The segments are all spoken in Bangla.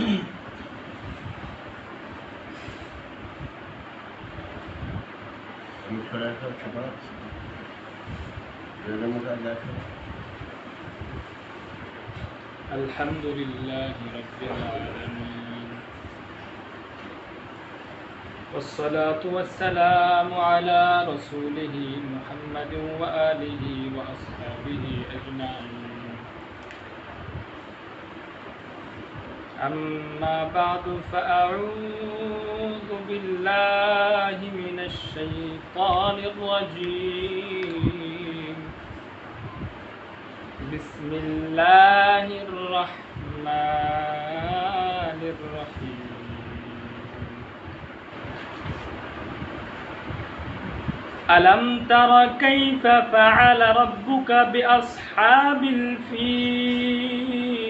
الحمد لله رب العالمين. والصلاة والسلام على رسوله محمد وآله وأصحابه أجمعين. أما بعد فأعوذ بالله من الشيطان الرجيم. بسم الله الرحمن الرحيم. ألم تر كيف فعل ربك بأصحاب الفيل؟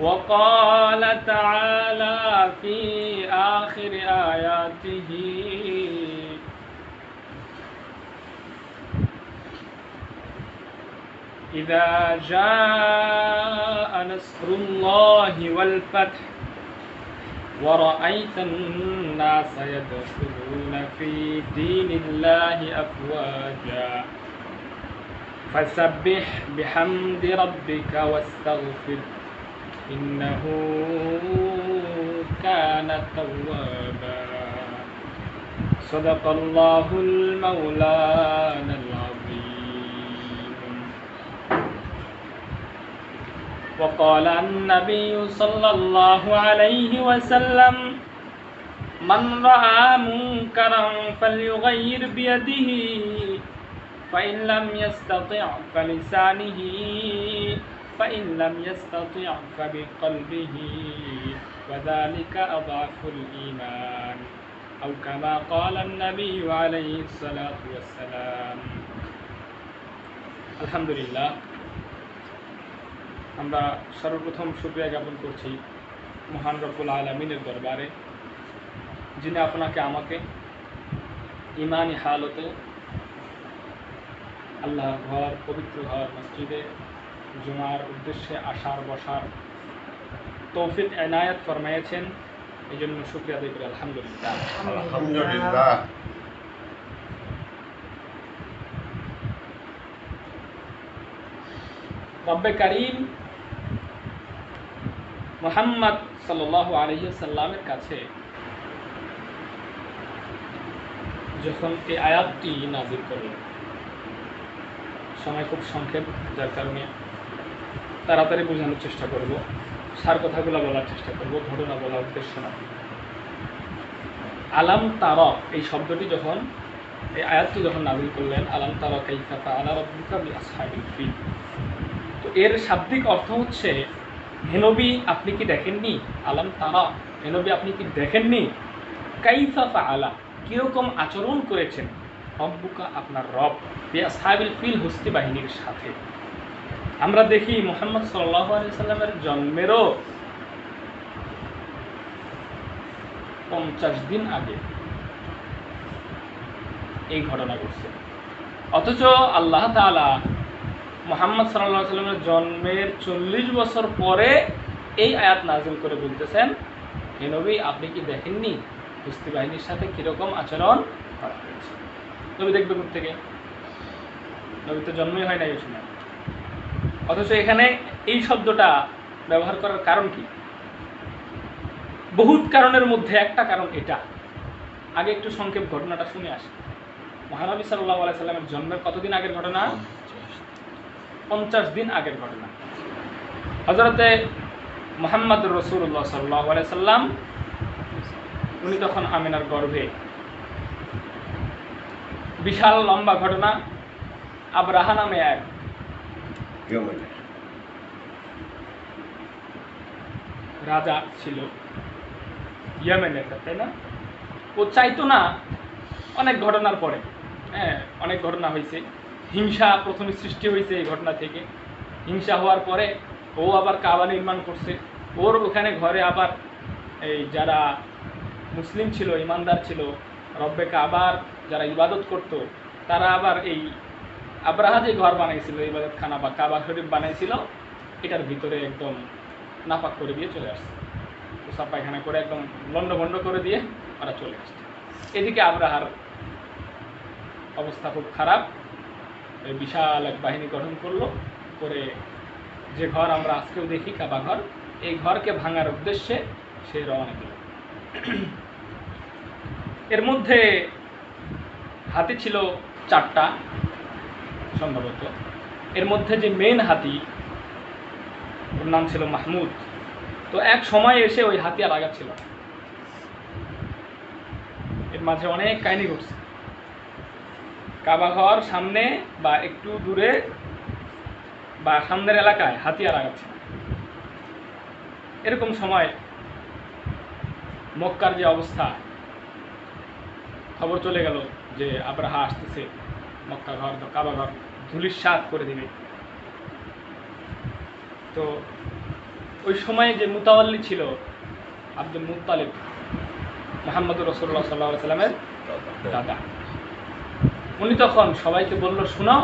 وقال تعالى في آخر آياته إذا جاء نصر الله والفتح ورأيت الناس يدخلون في دين الله أفواجا فسبح بحمد ربك واستغفر إنه كان توابا. صدق الله المولانا العظيم. وقال النبي صلى الله عليه وسلم من رأى منكرا فليغير بيده فإن لم يستطع فلسانه فإن لم يستطع فبقلبه وذلك أضعف الإيمان أو كما قال النبي عليه الصلاة والسلام الحمد لله আমরা সর্বপ্রথম শুক্রিয়া জ্ঞাপন করছি মহান রব্বুল আলমিনের দরবারে যিনি আপনাকে আমাকে ইমানি হালতে আল্লাহর ঘর পবিত্র ঘর মসজিদে জুমার উদ্দেশ্যে আসার বসার তৌফিক এনায়াত ফরমাইয়েছেন এই জন্য শুক্রিয়া আদায় করি আলহামদুলিল্লাহ। আলহামদুলিল্লাহ। রব্বে করিম মোহাম্মদ সাল্লাহ আলহিসাল্লামের কাছে যখন এই আয়াতটি নাজির করলেন সময় খুব সংক্ষেপ যার কারণে তাড়াতাড়ি বোঝানোর চেষ্টা করব। সার কথাগুলো বলার চেষ্টা করব, ঘটনা বলার উদ্দেশ্য না। আলাম তারক এই শব্দটি যখন, এই আয়াতটি যখন নাজিল করলেন, আলাম তার কাইফা আলা রব্বুকা বি আসহাবিল ফিল। তো এর শাব্দিক অর্থ হচ্ছে হেনবি আপনি কি দেখেননি? আলাম তারা হেনবি আপনি কি দেখেননি? কাইফা আলা কীরকম আচরণ করেছেন? রব্বুকা আপনার রব সাহেবিল ফিল, হস্তি বাহিনীর সাথে। আমরা দেখি মোহাম্মদ সাল্লাহ সাল্লামের জন্মেরও পঞ্চাশ দিন আগে এই ঘটনা ঘটছে। অথচ আল্লাহ তালা মোহাম্মদ সাল্লাহ সাল্লামের জন্মের চল্লিশ বছর পরে এই আয়াত নাজিল করে বলতেছেন, হে নবী, আপনি কি দেখেননি কুস্তি বাহিনীর সাথে কীরকম আচরণ করা হয়েছে? নবী দেখবে থেকে নবী তো জন্মই হয় না এই সময়। অথচ এখানে এই শব্দটা ব্যবহার করার কারণ কি? বহুত কারণের মধ্যে একটা কারণ এটা। আগে একটু সংক্ষেপ ঘটনাটা শুনে আসি। মহানবী সাল্লাহ আলাইসাল্লামের জন্মের কতদিন আগের ঘটনা? পঞ্চাশ দিন আগের ঘটনা। হজরতে মোহাম্মদ রসুল্লাহ সাল্লাহ সাল্লাম, উনি তখন আমিনার গর্ভে। বিশাল লম্বা ঘটনা। আবরাহা নামে এক ইয়ামেনের তাই না? ও চাইতো না অনেক ঘটনার পরে হ্যাঁ অনেক ঘটনা হয়েছে। হিংসা প্রথমে সৃষ্টি হয়েছে এই ঘটনা থেকে। হিংসা হওয়ার পরে ও আবার কাবা নির্মাণ করছে। ওর ওখানে ঘরে আবার এই যারা মুসলিম ছিল, ইমানদার ছিল, রব্বে কাবার যারা ইবাদত করত, তারা আবার এই আব্রাহা যে ঘর বানাইছিল ইবাদত খানা বা কাবা শরীফ বানাইছিল, এটার ভিতরে একদম নাপাক করে দিয়ে চলে আসছে। পোশাক পায়খানা করে একদম লন্ডভন্ড করে দিয়ে ওরা চলে আসছে। এদিকে আব্রাহার অবস্থা খুব খারাপ। বিশাল এক বাহিনী গঠন করল করে যে ঘর আমরা আজকেও দেখি, কাবা ঘর, এই ঘরকে ভাঙার উদ্দেশ্যে সে রওনা দিল। এর মধ্যে হাতে ছিল চারটা সম্ভবত এর মধ্যে যে মেন হাতি, ওর নাম ছিল মাহমুদ তো এক সময় এসে ওই হাতি আর আগাচ্ছিল। এর মাঝে অনেক কাহিনী ঘটছে কাবাঘর সামনে বা একটু দূরে বা সামনের এলাকায় হাতি আর আগাচ্ছে। এরকম সময় মক্কার যে অবস্থা, খবর চলে গেল যে আব্রাহা আসতেছে মক্কা ঘর কাবা ঘর সাত করে দিবে। তো ওই সময়ে যে মুতাওয়াল্লি ছিল আব্দুল মুতালিব মোহাম্মদুর রসুল্লাহ সাল্লাহ সাল্লামের দাদা। উনি তখন সবাইকে বলল শোনো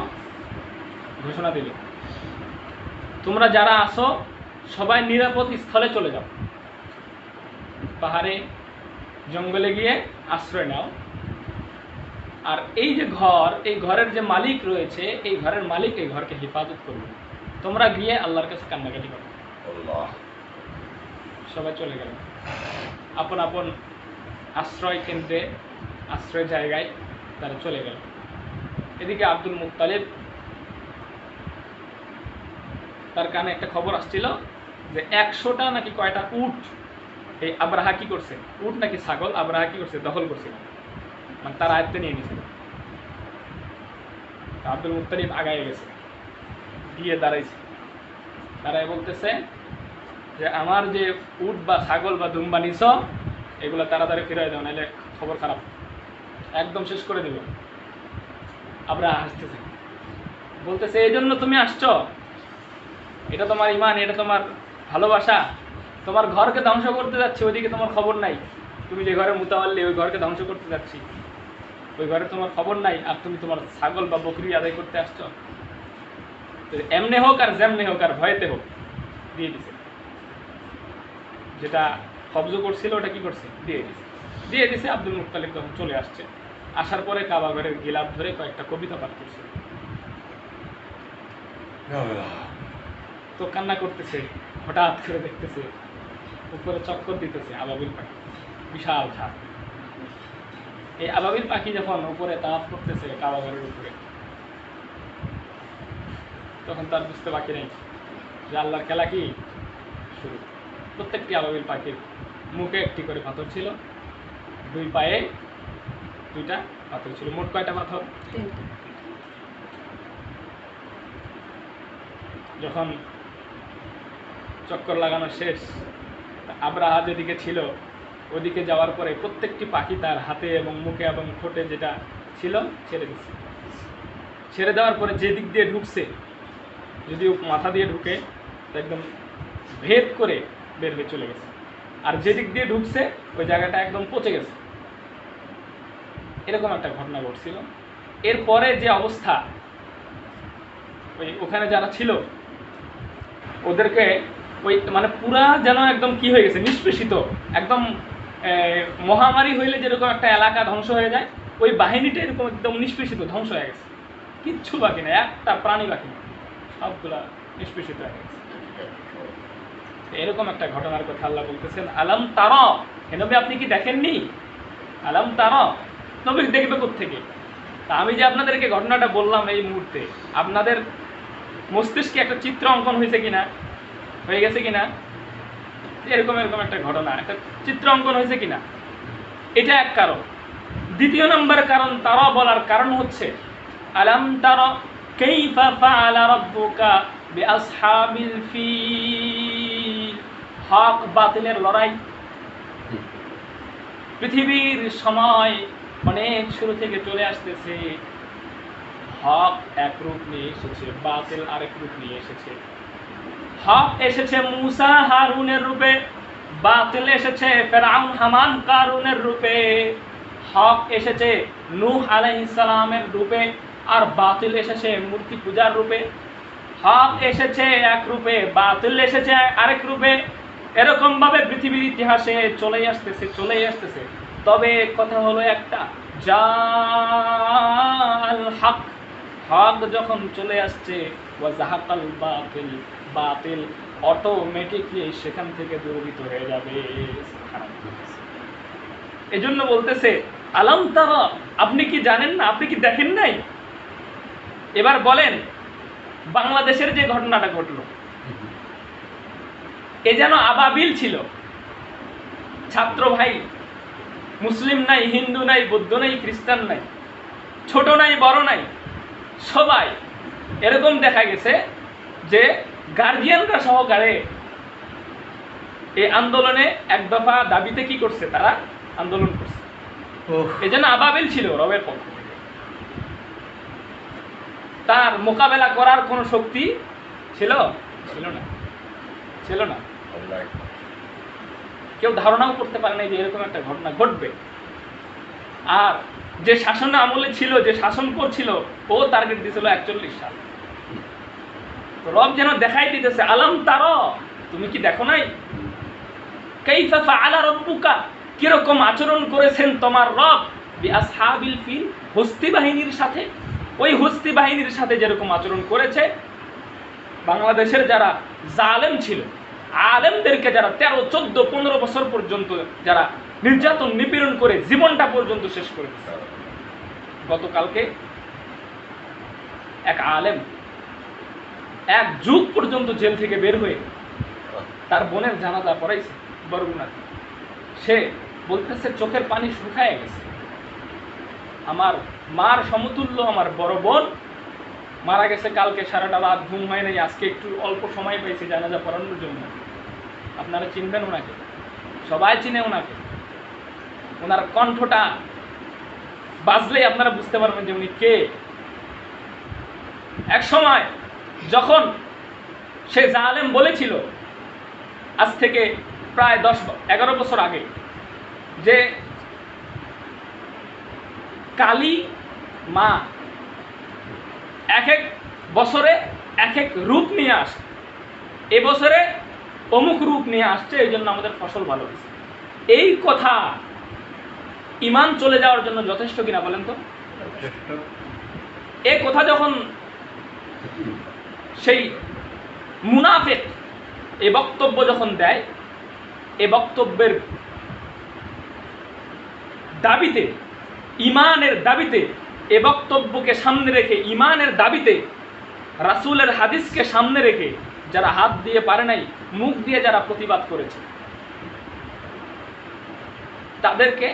ঘোষণা দিল, তোমরা যারা আসো সবাই নিরাপদ স্থলে চলে যাও। পাহাড়ে জঙ্গলে গিয়ে আশ্রয় নাও। আর এই যে ঘর এই ঘরের যে মালিক রয়েছে এই ঘরের মালিক এই ঘরকে হেফাজত করবে। তোমরা গিয়ে আল্লাহর কাছে কান্নাকাটি করো। সবাই চলে গেল। আপন আপন আশ্রয় কেন্দ্রে আশ্রয় জায়গায় তারা চলে গেল। এদিকে আব্দুল মুক্তালিব তার কানে একটা খবর আসছিল যে একশোটা নাকি কয়টা উট এই আবরাহা কি করছে? উট নাকি ছাগল আব্রাহা কি করছে? দখল করছিল মানে তার আয়ত্তে নিয়ে তা আব্দুল মুক্তালিব আগায় গেছে, গিয়ে দাঁড়াইছে। দাঁড়ায় বলতেছে যে, আমার যে উট বা ছাগল বা দুম্বা নিছ, এগুলো তাড়াতাড়ি ফিরাই দাও নাহলে খবর খারাপ। একদম শেষ করে দেব। আমরা হাসতেছি। বলতেছে, এই জন্য তুমি আসছো? এটা তোমার ইমান, এটা তোমার ভালোবাসা। তোমার ঘরকে ধ্বংস করতে যাচ্ছি, ওইদিকে তোমার খবর নাই। তুমি যে ঘরে মুতাওয়াল্লি, ওই ঘরকে ধ্বংস করতে যাচ্ছি। ওই ঘরে তোমার খবর নাই আর তুমি তোমার ছাগল বা বকরি আদায় করতে আসছো? এমনে হোক আর যেমনে হোক আর ভয়েতে হোক, দিয়ে দিছে। যেটা কবজ করছিল ওটা কি করছে? দিয়ে দিছে। দিয়ে দিছে, আব্দুল মুক্তালিব তখন চলে আসছে। আসার পরে কাবা ঘরের গিলাপ ধরে কয়েকটা কবিতা পাঠ করছে। তো কান্না করতেছে, হঠাৎ করে দেখতেছে, উপরে চক্কর দিতেছে আবাবিল পাখি বিশাল ঝাড় এই আবাবিল পাখি যখন উপরে তাপ করতেছে কাবা ঘরের উপরে তখন তার বুঝতে বাকি নেই যে আল্লাহর খেলা কি? শুরু। প্রত্যেকটি আবাবিল পাখির মুখে একটি করে পাথর ছিল দুই পায়ে দুইটা পাথর ছিল মোট কয়টা পাথর? যখন চক্কর লাগানো শেষ আব্রাহা যেদিকে ছিল ওদিকে যাওয়ার পরে প্রত্যেকটি পাখি তার হাতে এবং মুখে এবং ঠোঁটে যেটা ছিল ছেড়ে দিচ্ছে। ছেড়ে দেওয়ার পরে যে দিক দিয়ে ঢুকছে, যদিও মাথা দিয়ে ঢুকে একদম ভেদ করে বের হয়ে চলে গেছে। আর যে দিক দিয়ে ঢুকছে, ওই জায়গাটা একদম পচে গেছে। এরকম একটা ঘটনা ঘটছিল। এরপরে যে অবস্থা, ওই ওখানে যারা ছিল, ওদেরকে ওই মানে পুরা যেন একদম কি হয়ে গেছে, নিষ্পেষিত, একদম মহামারী হইলে যেরকম একটা এলাকা ধ্বংস হয়ে যায়, ওই বাহিনীটা এরকম একদম নিষ্পেষিত, ধ্বংস হয়ে গেছে। কিচ্ছু বাকি না একটা প্রাণী বাকি নেই, সবগুলা নিষ্পেষিত হয়ে গেছে। এরকম একটা ঘটনার কথা আল্লাহ বলতেছেন, আলাম তার হেনবে আপনি কি দেখেননি? আলাম তার নবী দেখবে থেকে তা আমি যে আপনাদেরকে ঘটনাটা বললাম এই মুহূর্তে, আপনাদের মস্তিষ্কে একটা চিত্র অঙ্কন হয়েছে কিনা? হয়ে গেছে কিনা? এরকম এরকম একটা ঘটনা, একটা চিত্র অঙ্কন হয়েছে কিনা? এটা এক কারণ। দ্বিতীয় নম্বর কারণ তারা বলার কারণ হচ্ছে, আলাম তারা হক বাতিলের লড়াই। পৃথিবীর সময় অনেক শুরু থেকে চলে আসতেছে। হক এক রূপ নিয়ে এসেছে, বাতিল আরেক রূপ নিয়ে এসেছে। হক এসেছে মুসা হারুনের রূপে, বাতিল এসেছে ফেরাউন হামান কারুনের রূপে। হক এসেছে নূহ আলাইহিস সালামের রূপে আর বাতিল এসেছে মূর্তি পূজার রূপে। হক এসেছে এক রূপে, বাতিল এসেছে আরেক রূপে। এরকম ভাবে পৃথিবীর ইতিহাসে চলেই আসতেছে চলেই আসতেছে। তবে কথা হলো একটা যা হক হক যখন চলে আসছে, ওয়া ওয়াজাহাকাল বাতিল। বাতিল অটোমেটিকলি সেখান থেকে দূরীভূত হয়ে যাবে। এজন্য বলতেছে, আলাম তারা, আপনি কি জানেন না? আপনি কি দেখেন নাই? এবার বলেন, বাংলাদেশের যে ঘটনাটা ঘটলো, এ যেন আবাবিল ছিল। ছাত্র ভাই, মুসলিম নাই, হিন্দু নাই, বৌদ্ধ নাই, খ্রিস্টান নাই, ছোট নাই, বড় নাই, সবাই এরকম দেখা গেছে যে গার্জিয়ানরা সহকারে এই আন্দোলনে এক দফা দাবিতে কি করছে? তারা আন্দোলন করছে। এই জন্য আবাবিল ছিল রবের পক্ষ থেকে। তার মোকাবেলা করার কোনো শক্তি ছিল? ছিল না। ছিল না। কেউ ধারণাও করতে পারে না যে এরকম একটা ঘটনা ঘটবে। আর যে শাসন আমলে ছিল যে শাসন করছিল ও টার্গেট দিয়েছিল একচল্লিশ সাল। রব যেন দেখাই দিতেছে, আলাম তার, তুমি কি দেখো নাই? কাইফা ফাআলা রব্বুকা কীরকম আচরণ করেছেন তোমার রব? বিআসহাবিল ফিল হস্তি বাহিনীর সাথে। ওই হস্তি বাহিনীর সাথে যেরকম আচরণ করেছে, বাংলাদেশের যারা জালেম ছিল, আলেমদেরকে যারা তেরো, চোদ্দ, পনেরো বছর পর্যন্ত যারা নির্যাতন নিপীড়ন করে জীবনটা পর্যন্ত শেষ করে। গতকালকে এক আলেম এক যুগ পর্যন্ত জেল থেকে বের হয়ে তার বোনের জানাজা পড়াইছে বরগুনাতে। সে বলতেছে, চোখের পানি শুকায় গেছে। আমার মার সমতুল্য আমার বড় বোন মারা গেছে কালকে, সারাটা রাত ঘুম হয় নাই, আজকে একটু অল্প সময় পেয়েছি জানাজা পড়ানোর জন্য। আপনারা চিনবেন ওনাকে? সবাই চিনে ওনাকে। ওনার কণ্ঠটা বাজলেই আপনারা বুঝতে পারবেন যে উনি কে। এক সময় যখন সে জালেম বলেছিল আজ থেকে প্রায় দশ এগারো বছর আগে যে কালী মা এক এক বছরে এক এক রূপ নিয়ে আসে এবছরে অমুক রূপ নিয়ে আসছে এই জন্য আমাদের ফসল ভালো হয়েছে। এই কথা ইমান চলে যাওয়ার জন্য যথেষ্ট কিনা বলেন তো? এ কথা যখন সেই মুনাফেক এ বক্তব্য যখন দেয়, এ বক্তব্যের দাবিতে ইমানের দাবিতে, এ বক্তব্যকে সামনে রেখে ইমানের দাবিতে, রাসুলের হাদিসকে সামনে রেখে যারা হাত দিয়ে পারে নাই, মুখ দিয়ে যারা প্রতিবাদ করেছে, তাদেরকে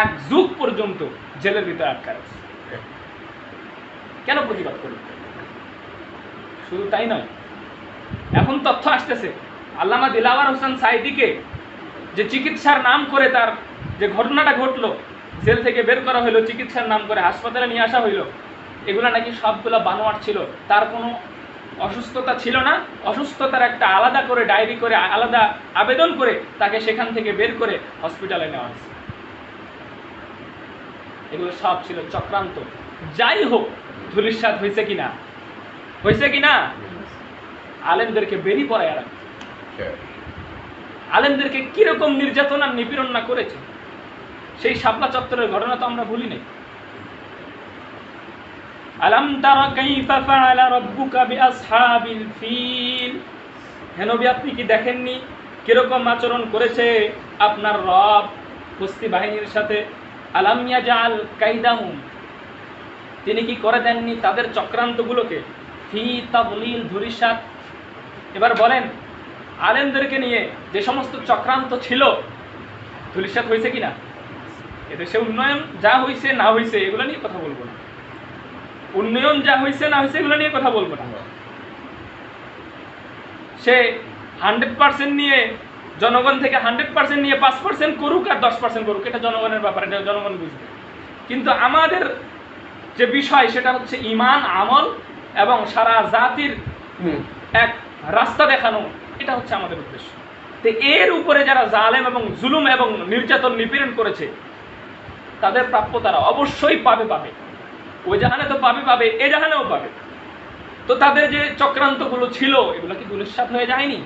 এক যুগ পর্যন্ত জেলের ভিতরে আটকা কেন প্রতিবাদ করবে শুধু তাই নয়। এখন তথ্য আসতেছে, আল্লামা দিলাওয়ার হোসেন সাইদিকে যে চিকিৎসার নাম করে তার যে ঘটনাটা ঘটলো, জেল থেকে বের করা হলো চিকিৎসার নাম করে হাসপাতালে নিয়ে আসা হইল, এগুলো নাকি সবগুলো বানোয়ার ছিল। তার কোনো অসুস্থতা ছিল না। অসুস্থতার একটা আলাদা করে ডায়েরি করে, আলাদা আবেদন করে তাকে সেখান থেকে বের করে হসপিটালে নেওয়া হয়েছে। এগুলো সব ছিল চক্রান্ত। যাই হোক ধুলিস্বাদ হয়েছে কিনা হয়েছে কিনা আলেমদেরকে বেরি পড়ায় আর আলেমদেরকে কীরকম নির্যাতন আর নিপীড়ন না করেছে? সেই শাপলা চত্বরের ঘটনা তো আমরা ভুলি নাই। আলাম তারা কাইফা ফাআলা রাব্বুকা বিআসহাবিল ফিল। হে নবী আপনি কি দেখেননি কীরকম আচরণ করেছে আপনার রব কুস্তি বাহিনীর সাথে? আলাম ইয়াজাল কাইদাহুম। তিনি কি করে দেননি তাদের চক্রান্তগুলোকে? ফি তাবলিল ধুরিসাত এবার বলেন, আলেমদেরকে নিয়ে যে সমস্ত চক্রান্ত ছিল ধুলিসাত হয়েছে কিনা? এদেশে উন্নয়ন যা হয়েছে না হয়েছে এগুলো নিয়ে কথা বলব না। উন্নয়ন যা হয়েছে না হয়েছে এগুলো নিয়ে কথা বলব না। সে হান্ড্রেড পার্সেন্ট নিয়ে, জনগণ থেকে হান্ড্রেড পার্সেন্ট নিয়ে পাঁচ পার্সেন্ট করুক আর দশ পার্সেন্ট করুক, এটা জনগণের ব্যাপার, এটা জনগণ বুঝবে। কিন্তু আমাদের যে বিষয়, সেটা হচ্ছে ইমান, আমল এবং সারা জাতির এক রাস্তা দেখানো এটা হচ্ছে আমাদের উদ্দেশ্য। তো এর উপরে যারা জালেম এবং জুলুম এবং নির্যাতন নিপীড়ন করেছে তাদের প্রাপ্য তারা অবশ্যই পাবে পাবে। ওই জাহানে তো পাবে পাবে এ জাহানেও পাবে। তো তাদের যে চক্রান্তগুলো ছিল এগুলো কি দুলিশ্বাত হয়ে যায়নি?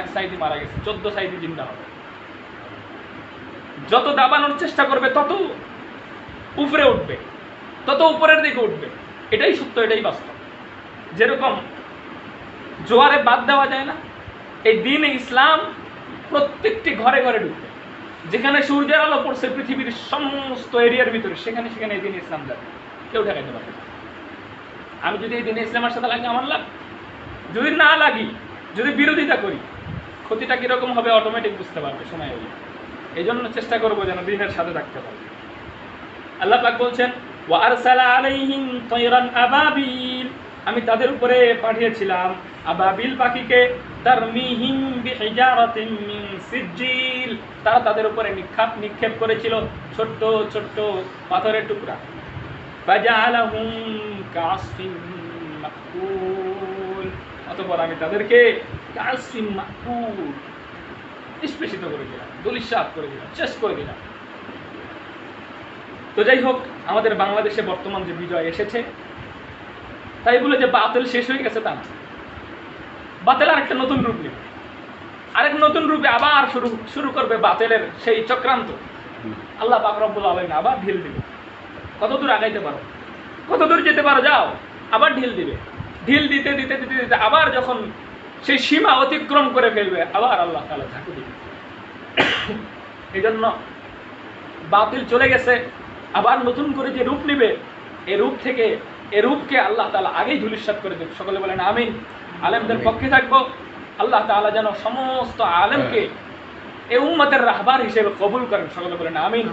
এক সাইডে মারা গেছে চোদ্দ সাইডে জিন্দা হবে। যত দাবানোর চেষ্টা করবে তত উপরে উঠবে তত উপরের দিকে উঠবে। এটাই সত্য এটাই বাস্তব। যেরকম জোয়ারে বাদ দেওয়া যায় না, এই দিন ইসলাম প্রত্যেকটি ঘরে ঘরে ঢুকবে। যেখানে সূর্যের আলো পড়ছে পৃথিবীর সমস্ত এরিয়ার ভিতরে, সেখানে সেখানে এই দিন ইসলাম যাবে। কেউ ঠেকাইতে পারবে। আমি যদি এই দিনে ইসলামের সাথে লাগি আমার লাভ যদি না লাগি, যদি বিরোধিতা করি, ক্ষতিটা কীরকম হবে অটোমেটিক বুঝতে পারবে সময় হলে। এই জন্য চেষ্টা করব যেন দিনের সাথে থাকতে পারবে আল্লাহ পাক বলছেন ওয়ারসালা আলাইহিম তায়রান আবাবিল। আমি তাদের উপরে পাঠিয়েছিলাম। আবাবিল পাখিকে মিন তারা তাদের উপরে নিক্ষাপ, নিক্ষেপ করেছিল ছোট্ট ছোট্ট পাথরের টুকরা। কাসফিন আমি তাদেরকে নিষ্পেষিত করে দিলাম, দলিশাত করে দিলাম, শেষ করে দিলাম। তো যাই হোক, আমাদের বাংলাদেশে বর্তমান যে বিজয় এসেছে তাই বলে যে বাতিল শেষ হয়ে গেছে তা বাতিল আরেকটা নতুন রূপ নেবে আরেক নতুন রূপে আবার শুরু শুরু করবে বাতিলের সেই চক্রান্ত। আল্লাহ পাক রব্বুল আবার ঢিল দিবে। কত দূর আগাইতে পারো? কত দূর যেতে পারো? যাও, আবার ঢিল দিবে। ঢিল দিতে দিতে দিতে দিতে আবার যখন সেই সীমা অতিক্রম করে ফেলবে, আবার আল্লাহ তাআলা ঝাঁকু দিবে। এই জন্য বাতিল চলে গেছে, আবার নতুন করে যে রূপ নিবে, এই রূপ থেকে এ রূপকে আল্লাহ তালা আগেই ধুলিস্বাদ করে দেবে। সকলে বলেন আমিন। আলেমদের পক্ষে থাকব। আল্লাহ তালা যেন সমস্ত আলেমকে এ উম্মতের রাহবার হিসেবে কবুল করেন। সকলে বলেন আমিন।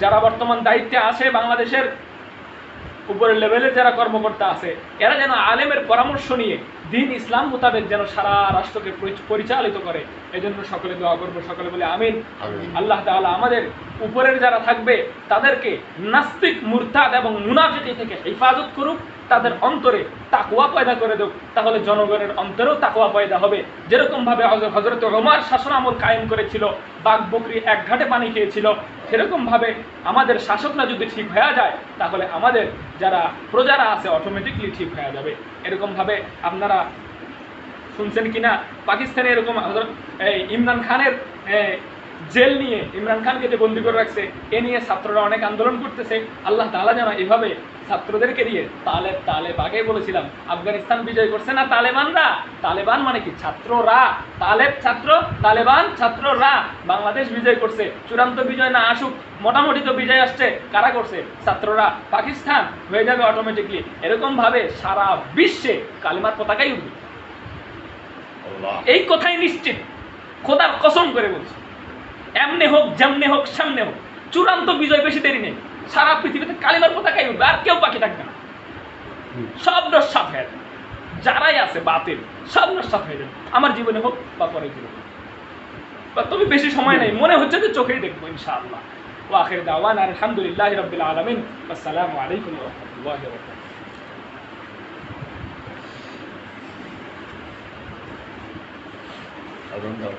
যারা বর্তমান দায়িত্বে আছে বাংলাদেশের উপরের লেভেলের যারা কর্মকর্তা আছে এরা যেন আলেমের পরামর্শ নিয়ে দিন ইসলাম মোতাবেক যেন সারা রাষ্ট্রকে পরিচালিত করে। এজন্য জন্য সকলে দোয়া করব সকলে বলে আমিন। আমিন। আল্লাহ তাআলা আমাদের উপরের যারা থাকবে তাদেরকে নাস্তিক মুরতাদ এবং মুনাফিকি থেকে হেফাজত করুক। তাদের অন্তরে তাকুয়া পয়দা করে দেব। তাহলে জনগণের অন্তরেও তাকুয়া পয়দা হবে। যেরকম ভাবে হজরত রোমার শাসন আমল কায়েম করেছিল বাঘ বকরি এক ঘাটে পানি খেয়েছিল সেরকম ভাবে আমাদের শাসকরা যদি ঠিক হয়ে যায় তাহলে আমাদের যারা প্রজারা আছে অটোমেটিকলি ঠিক হয়ে যাবে। এরকম ভাবে আপনারা শুনছেন কিনা? পাকিস্তানে এরকম হযরত, এই ইমরান খানের জেল নিয়ে ইমরান খানকে যে বন্দি করে রাখছে এ নিয়ে ছাত্ররা অনেক আন্দোলন করতেছে। আল্লাহ তাআলা যেন এভাবে ছাত্রদেরকে দিয়ে তালে তালে আগে বলেছিলাম আফগানিস্তান বিজয় করছে না তালেবানরা? তালেবান মানে কি? ছাত্ররা। তালেব ছাত্র তালেবান ছাত্ররা। বাংলাদেশ বিজয় করছে। চূড়ান্ত বিজয় না আসুক মোটামুটি তো বিজয় আসছে। কারা করছে? ছাত্ররা। পাকিস্তান হয়ে যাবে অটোমেটিকলি এরকম ভাবে সারা বিশ্বে কালিমার পতাকাই উঠবে। এই কথাই নিশ্চিত। খোদার কসম করে বলছি। এমনে হোক যেমনে হোক সামনে হোক। চূড়ান্ত বিজয় বেশি দেরি নেই। সারা পৃথিবীতে কালিমার পতাকাই উঠবে আর কেউ বাকি থাকবে না। সব নস্বাত হয়ে যাবে। যারাই আছে বাতিল সব নস্বাত হয়ে যাবে। আমার জীবনে হোক বা পরের জীবনে হোক। বা তবে বেশি সময় নেই মনে হচ্ছে যে চোখেই দেখব ইনশাআল্লাহ। ওয়াখির দাওয়ান আলহামদুলিল্লাহ রবিল আলমিন। আসসালামু আলাইকুম রহমতুল্লাহ দাও। আগুন দাও।